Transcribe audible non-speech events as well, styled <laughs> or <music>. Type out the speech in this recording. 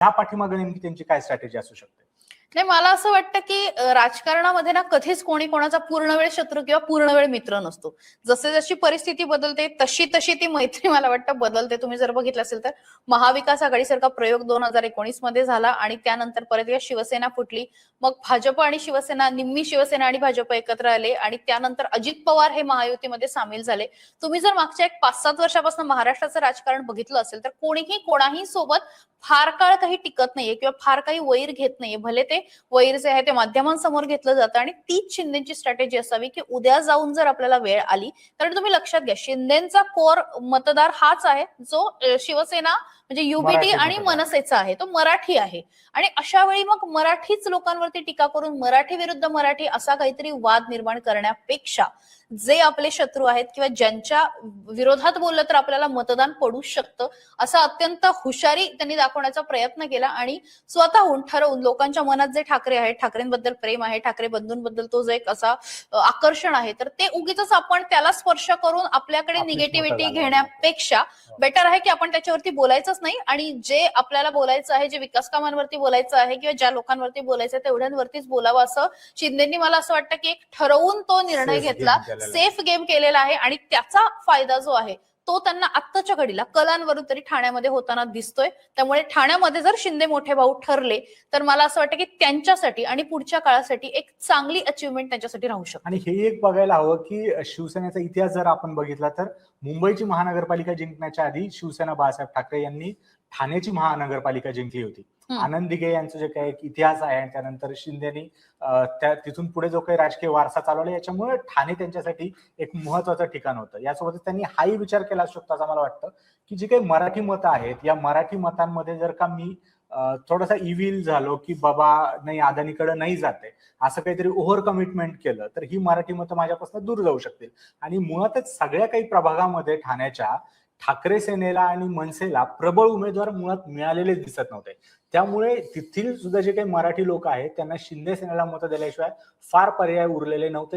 त्या पाठीमागे नेमकी त्यांची काय स्ट्रॅटेजी असू शकते? नाही मला असं वाटतं की राजकारणामध्ये ना कधीच कोणी कोणाचा पूर्ण वेळ शत्रू किंवा पूर्ण वेळ मित्र नसतो. जसे जशी परिस्थिती बदलते तशी तशी ती मैत्री <laughs> मला वाटतं बदलते. तुम्ही जर बघितलं असेल तर महाविकास आघाडीसारखा प्रयोग दोन हजार एकोणीसमध्ये झाला आणि त्यानंतर परत या शिवसेना फुटली. मग भाजप आणि शिवसेना निम्मी शिवसेना आणि भाजप एकत्र आले आणि त्यानंतर अजित पवार हे महायुतीमध्ये सामील झाले. तुम्ही जर मागच्या एक पाच सात वर्षापासून महाराष्ट्राचं राजकारण बघितलं असेल तर कोणीही कोणाही सोबत फार काळ काही टिकत नाहीये किंवा फार काही वैर घेत नाहीये. भले ते वैर जे आहे ते माध्यमांसमोर घेतलं जातं आणि तीच शिंदेची स्ट्रॅटेजी असावी की उद्या जाऊन जर आपल्याला वेळ आली तर तुम्ही लक्षात घ्या शिंदेचा कोर मतदार हाच आहे जो शिवसेना म्हणजे युबीटी आणि. मनसेचा आहे तो मराठी आहे आणि अशा वेळी मग मराठीच लोकांवरती टीका करून मराठी विरुद्ध मराठी असा काहीतरी वाद निर्माण करण्यापेक्षा जे आपले शत्रू आहेत किंवा ज्यांच्या विरोधात बोललं तर आपल्याला मतदान पडू शकतं असा अत्यंत हुशारी त्यांनी दाखवण्याचा प्रयत्न केला आणि स्वतःहून ठरवून लोकांच्या मनात जे ठाकरे आहेत ठाकरेंबद्दल प्रेम आहे ठाकरे बंधूंबद्दल तो जो एक असा आकर्षण आहे तर ते उगीच आपण त्याला स्पर्श करून आपल्याकडे निगेटिव्हिटी. घेण्यापेक्षा बेटर आहे की आपण त्याच्यावरती बोलायचंच नाही आणि जे आपल्याला बोलायचं आहे जे विकास कामांवरती बोलायचं आहे किंवा ज्या लोकांवरती बोलायचं आहे तेवढ्यांवरतीच बोलावं असं शिंदेनी मला असं वाटतं की एक ठरवून तो निर्णय घेतला. सेफ गेम केलेला आहे आणि त्याचा फायदा जो आहे तो त्यांना आत्ताच्या घडीला कलांवरून तरी ठाण्यामध्ये होताना दिसतोय. त्यामुळे ठाण्यामध्ये जर शिंदे मोठे भाऊ ठरले तर मला असं वाटतं की त्यांच्यासाठी आणि पुढच्या काळासाठी एक चांगली अचिव्हमेंट त्यांच्यासाठी राहू शकते. आणि हे एक बघायला हवं की शिवसेनेचा इतिहास जर आपण बघितला तर मुंबईची महानगरपालिका जिंकण्याच्या आधी शिवसेना बाळासाहेब ठाकरे यांनी ठाण्याची महानगरपालिका जिंकली होती. आनंदिगे यांचं जे काही इतिहास आहे आणि त्यानंतर शिंदेनी त्या तिथून पुढे जो काही राजकीय वारसा चालवला याच्यामुळे ठाणे त्यांच्यासाठी एक महत्वाचं ठिकाण होतं. यासोबतच त्यांनी हाही विचार केला असू शकतो असं मला वाटतं की जी काही मराठी मतं आहेत या मराठी मतांमध्ये जर का मी थोडासा इव्हिल झालो की बाबा नाही अदानीकडे नाही जाते असं काहीतरी ओव्हर कमिटमेंट केलं तर ही मराठी मतं माझ्यापासून दूर जाऊ शकतील. आणि मुळातच सगळ्या काही प्रभागामध्ये ठाण्याच्या ठाकरे सेनेला आणि मनसेला प्रबळ उमेदवार मुळात मिळालेले दिसत नव्हते. त्यामुळे तेथील सुद्धा जे काही मराठी लोक आहेत त्यांना शिंदे सेनेला मतं दिल्याशिवाय फार पर्याय उरलेले नव्हते.